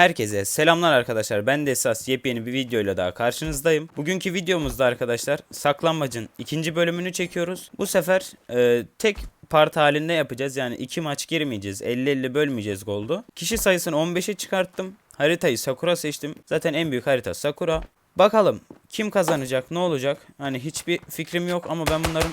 Herkese selamlar arkadaşlar. Ben de esas yepyeni bir videoyla daha karşınızdayım. Bugünkü videomuzda arkadaşlar saklanmacın ikinci bölümünü çekiyoruz. Bu sefer e, tek part halinde yapacağız. Yani iki maç girmeyeceğiz. 50-50 bölmeyeceğiz goldu. Kişi sayısını 15'e çıkarttım. Haritayı Sakura seçtim. Zaten en büyük harita Sakura. Bakalım kim kazanacak ne olacak. Hani hiçbir fikrim yok ama ben bunların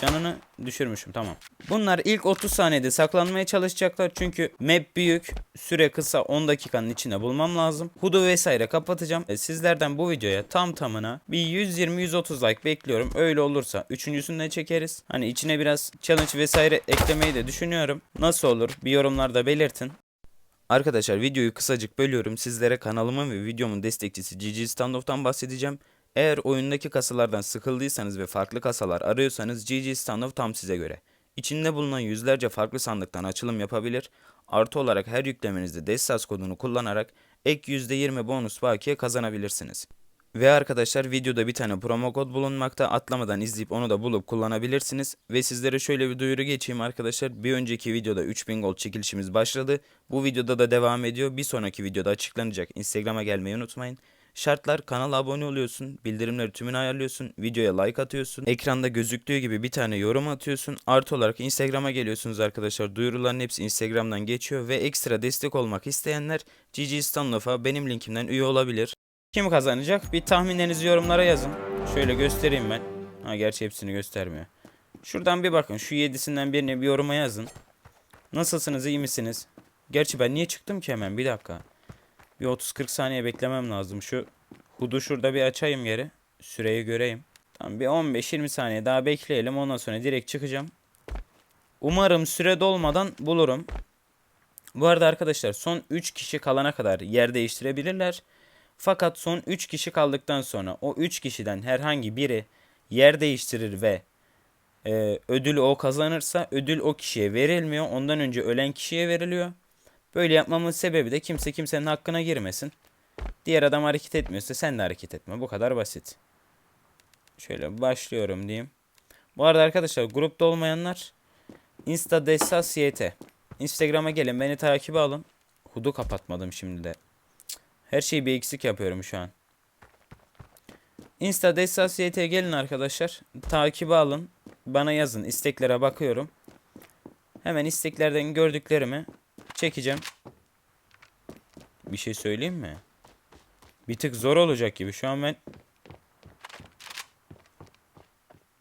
canını düşürmüşüm tamam. Bunlar ilk 30 saniyede saklanmaya çalışacaklar çünkü map büyük, süre kısa 10 dakikanın içinde bulmam lazım. Hudu vesaire kapatacağım. E, sizlerden bu videoya tam tamına bir 120-130 like bekliyorum. Öyle olursa üçüncüsünü de çekeriz. Hani içine biraz challenge vesaire eklemeyi de düşünüyorum. Nasıl olur bir yorumlarda belirtin. Arkadaşlar videoyu kısacık bölüyorum. Sizlere kanalımın ve videomun destekçisi GG Standoff'tan bahsedeceğim. Eğer oyundaki kasalardan sıkıldıysanız ve farklı kasalar arıyorsanız GG Standoff tam size göre. İçinde bulunan yüzlerce farklı sandıktan açılım yapabilir. Artı olarak her yüklemenizde Destas kodunu kullanarak ek %20 bonus bakiye kazanabilirsiniz. Ve arkadaşlar videoda bir tane promo kod bulunmakta. Atlamadan izleyip onu da bulup kullanabilirsiniz. Ve sizlere şöyle bir duyuru geçeyim arkadaşlar. Bir önceki videoda 3000 gold çekilişimiz başladı. Bu videoda da devam ediyor. Bir sonraki videoda açıklanacak. Instagram'a gelmeyi unutmayın. Şartlar kanala abone oluyorsun, bildirimleri tümünü ayarlıyorsun, videoya like atıyorsun, ekranda gözüktüğü gibi bir tane yorum atıyorsun. Artı olarak Instagram'a geliyorsunuz arkadaşlar. Duyuruların hepsi Instagram'dan geçiyor ve ekstra destek olmak isteyenler GG Stanlof'a benim linkimden üye olabilir. Kim kazanacak? Bir tahminlerinizi yorumlara yazın. Şöyle göstereyim ben. Ha gerçi hepsini göstermiyor. Şuradan bir bakın. Şu yedisinden birini bir yoruma yazın. Nasılsınız? iyi misiniz? Gerçi ben niye çıktım ki hemen? Bir dakika. Bir 30-40 saniye beklemem lazım. Şu hudu şurada bir açayım geri. Süreyi göreyim. Tamam bir 15-20 saniye daha bekleyelim. Ondan sonra direkt çıkacağım. Umarım süre dolmadan bulurum. Bu arada arkadaşlar son 3 kişi kalana kadar yer değiştirebilirler. Fakat son 3 kişi kaldıktan sonra o 3 kişiden herhangi biri yer değiştirir ve e, ödülü o kazanırsa ödül o kişiye verilmiyor. Ondan önce ölen kişiye veriliyor. Böyle yapmamın sebebi de kimse kimsenin hakkına girmesin. Diğer adam hareket etmiyorsa sen de hareket etme. Bu kadar basit. Şöyle başlıyorum diyeyim. Bu arada arkadaşlar grupta olmayanlar Insta Desas YT. Instagram'a gelin beni takibe alın. Hudu kapatmadım şimdi de. Her şeyi bir eksik yapıyorum şu an. Insta Desas YT gelin arkadaşlar. Takibe alın. Bana yazın. İsteklere bakıyorum. Hemen isteklerden gördüklerimi çekeceğim. Bir şey söyleyeyim mi? Bir tık zor olacak gibi. Şu an ben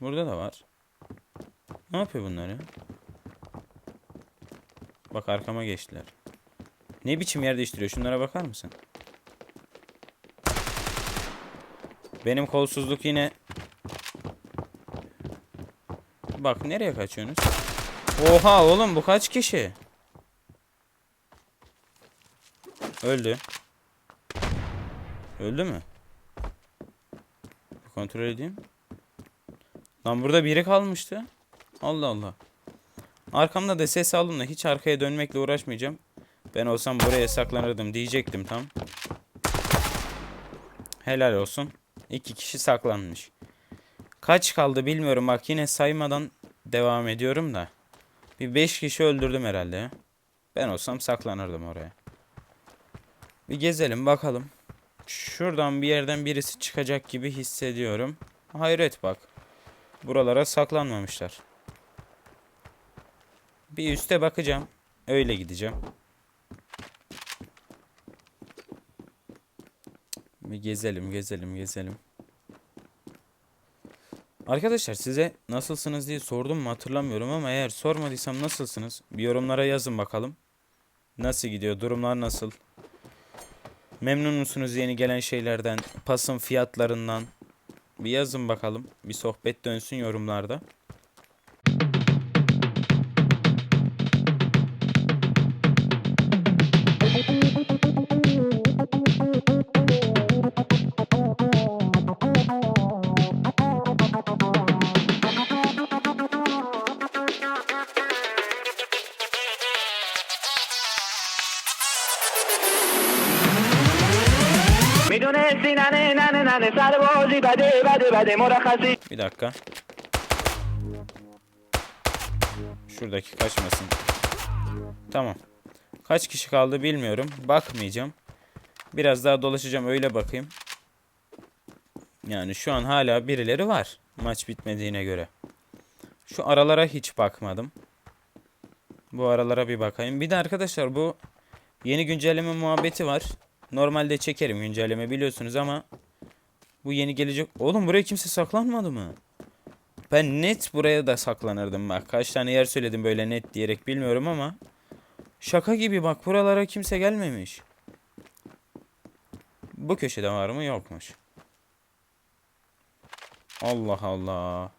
Burada da var. Ne yapıyor bunlar ya? Bak arkama geçtiler. Ne biçim yer değiştiriyor? Şunlara bakar mısın? Benim kolsuzluk yine Bak nereye kaçıyorsunuz? Oha oğlum bu kaç kişi? Öldü. Öldü mü? Kontrol edeyim. Lan burada biri kalmıştı. Allah Allah. Arkamda da ses aldım da hiç arkaya dönmekle uğraşmayacağım. Ben olsam buraya saklanırdım diyecektim tam. Helal olsun. İki kişi saklanmış. Kaç kaldı bilmiyorum bak yine saymadan devam ediyorum da. Bir beş kişi öldürdüm herhalde. Ben olsam saklanırdım oraya. Bir gezelim bakalım. Şuradan bir yerden birisi çıkacak gibi hissediyorum. Hayret bak. Buralara saklanmamışlar. Bir üste bakacağım. Öyle gideceğim. Bir gezelim, gezelim, gezelim. Arkadaşlar size nasılsınız diye sordum mu hatırlamıyorum ama eğer sormadıysam nasılsınız? Bir yorumlara yazın bakalım. Nasıl gidiyor? Durumlar nasıl? Memnun musunuz yeni gelen şeylerden? Pasın fiyatlarından? Bir yazın bakalım. Bir sohbet dönsün yorumlarda. میدونستی ننه ننه ننه سر بازی بده بده بده مرخصی Bir dakika. Şuradaki kaçmasın. Tamam. Kaç kişi kaldı bilmiyorum. Bakmayacağım. Biraz daha dolaşacağım öyle bakayım. Yani şu an hala birileri var. Maç bitmediğine göre. Şu aralara hiç bakmadım. Bu aralara bir bakayım. Bir de arkadaşlar bu yeni güncelleme muhabbeti var. Normalde çekerim güncelleme biliyorsunuz ama bu yeni gelecek. Oğlum buraya kimse saklanmadı mı? Ben net buraya da saklanırdım bak. Kaç tane yer söyledim böyle net diyerek bilmiyorum ama şaka gibi bak buralara kimse gelmemiş. Bu köşede var mı? Yokmuş. Allah Allah.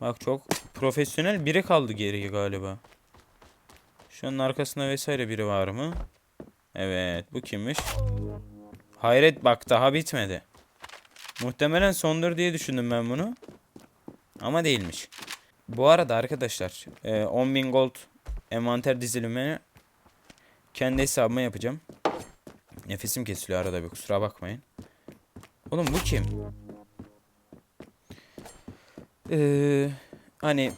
Bak çok profesyonel biri kaldı geriye galiba. Şunun arkasında vesaire biri var mı? Evet bu kimmiş? Hayret bak daha bitmedi. Muhtemelen sondur diye düşündüm ben bunu. Ama değilmiş. Bu arada arkadaşlar e, 10.000 gold envanter dizilimini kendi hesabıma yapacağım. Nefesim kesiliyor arada bir kusura bakmayın. Oğlum bu kim? Ee, hani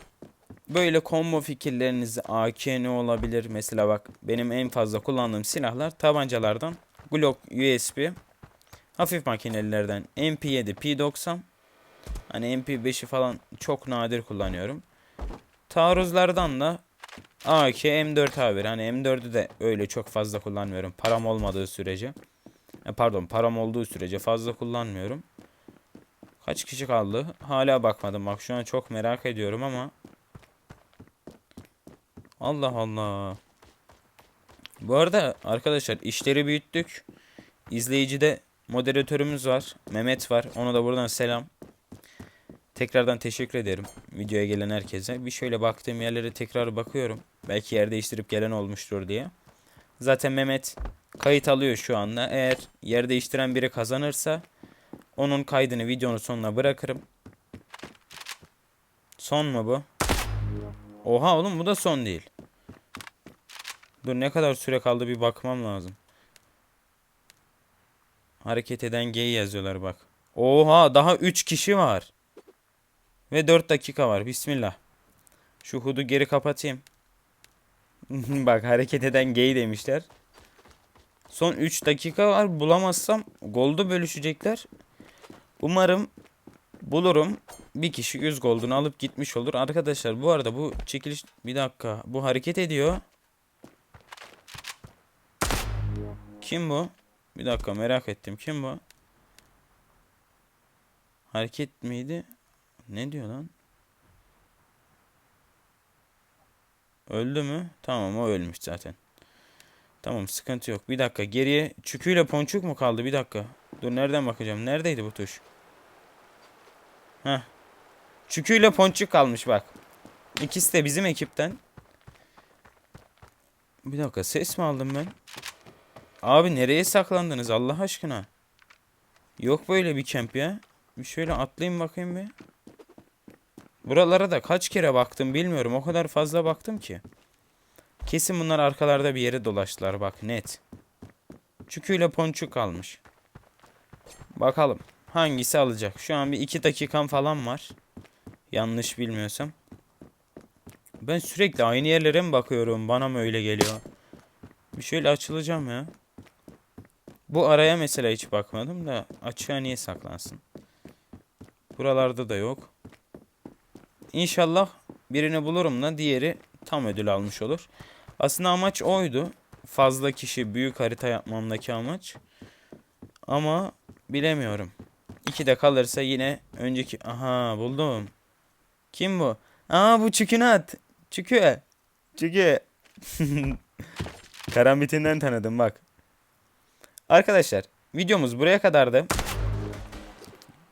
böyle combo fikirleriniz AKN olabilir. Mesela bak benim en fazla kullandığım silahlar tabancalardan Glock USB, hafif makinelilerden MP7, P90, hani MP5'i falan çok nadir kullanıyorum. Taarruzlardan da AK, M4A1. Hani M4'ü de öyle çok fazla kullanmıyorum. Param olmadığı sürece. E, Pardon param olduğu sürece fazla kullanmıyorum. Kaç kişi kaldı? Hala bakmadım. Bak şu an çok merak ediyorum ama. Allah Allah. Bu arada arkadaşlar işleri büyüttük. İzleyicide moderatörümüz var. Mehmet var. Ona da buradan selam. Tekrardan teşekkür ederim videoya gelen herkese. Bir şöyle baktığım yerlere tekrar bakıyorum. Belki yer değiştirip gelen olmuştur diye. Zaten Mehmet kayıt alıyor şu anda. Eğer yer değiştiren biri kazanırsa onun kaydını videonun sonuna bırakırım. Son mu bu? Oha oğlum bu da son değil. Dur ne kadar süre kaldı bir bakmam lazım. Hareket eden G yazıyorlar bak. Oha daha 3 kişi var. Ve 4 dakika var. Bismillah. Şu hudu geri kapatayım. Bak hareket eden gay demişler. Son 3 dakika var. Bulamazsam goldu bölüşecekler. Umarım bulurum. Bir kişi 100 goldunu alıp gitmiş olur. Arkadaşlar bu arada bu çekiliş... Bir dakika. Bu hareket ediyor. Kim bu? Bir dakika merak ettim. Kim bu? Hareket miydi? Ne diyor lan? Öldü mü? Tamam o ölmüş zaten. Tamam sıkıntı yok. Bir dakika geriye çüküyle ponçuk mu kaldı? Bir dakika. Dur nereden bakacağım? Neredeydi bu tuş? Heh. Çüküyle ponçuk kalmış bak. İkisi de bizim ekipten. Bir dakika ses mi aldım ben? Abi nereye saklandınız Allah aşkına? Yok böyle bir kemp ya. Bir şöyle atlayayım bakayım bir. Buralara da kaç kere baktım bilmiyorum. O kadar fazla baktım ki. Kesin bunlar arkalarda bir yere dolaştılar bak net. Çüküyle ponçuk kalmış. Bakalım hangisi alacak. Şu an bir iki dakikam falan var. Yanlış bilmiyorsam. Ben sürekli aynı yerlere mi bakıyorum? Bana mı öyle geliyor? Bir şöyle açılacağım ya. Bu araya mesela hiç bakmadım da açığa niye saklansın? Buralarda da yok. İnşallah birini bulurum da diğeri tam ödül almış olur. Aslında amaç oydu. Fazla kişi büyük harita yapmamdaki amaç. Ama bilemiyorum. İki de kalırsa yine önceki... Aha buldum. Kim bu? Aa bu Çükünat. Çükü. Çükü. Karambitinden tanıdım bak. Arkadaşlar videomuz buraya kadardı.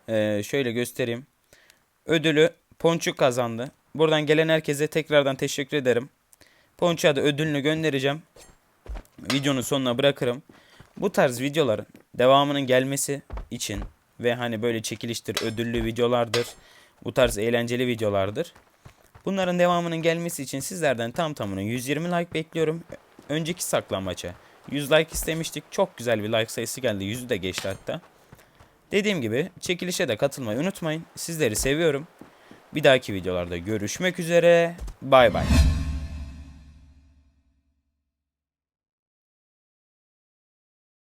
Ee, şöyle göstereyim. Ödülü Ponçuk kazandı. Buradan gelen herkese tekrardan teşekkür ederim. Ponçuk'a da ödülünü göndereceğim. Videonun sonuna bırakırım. Bu tarz videoların devamının gelmesi için ve hani böyle çekiliştir, ödüllü videolardır, bu tarz eğlenceli videolardır. Bunların devamının gelmesi için sizlerden tam tamına 120 like bekliyorum. Önceki saklambaça 100 like istemiştik. Çok güzel bir like sayısı geldi. 100'ü de geçti hatta. Dediğim gibi çekilişe de katılmayı unutmayın. Sizleri seviyorum. Bir dahaki videolarda görüşmek üzere. Bay bay.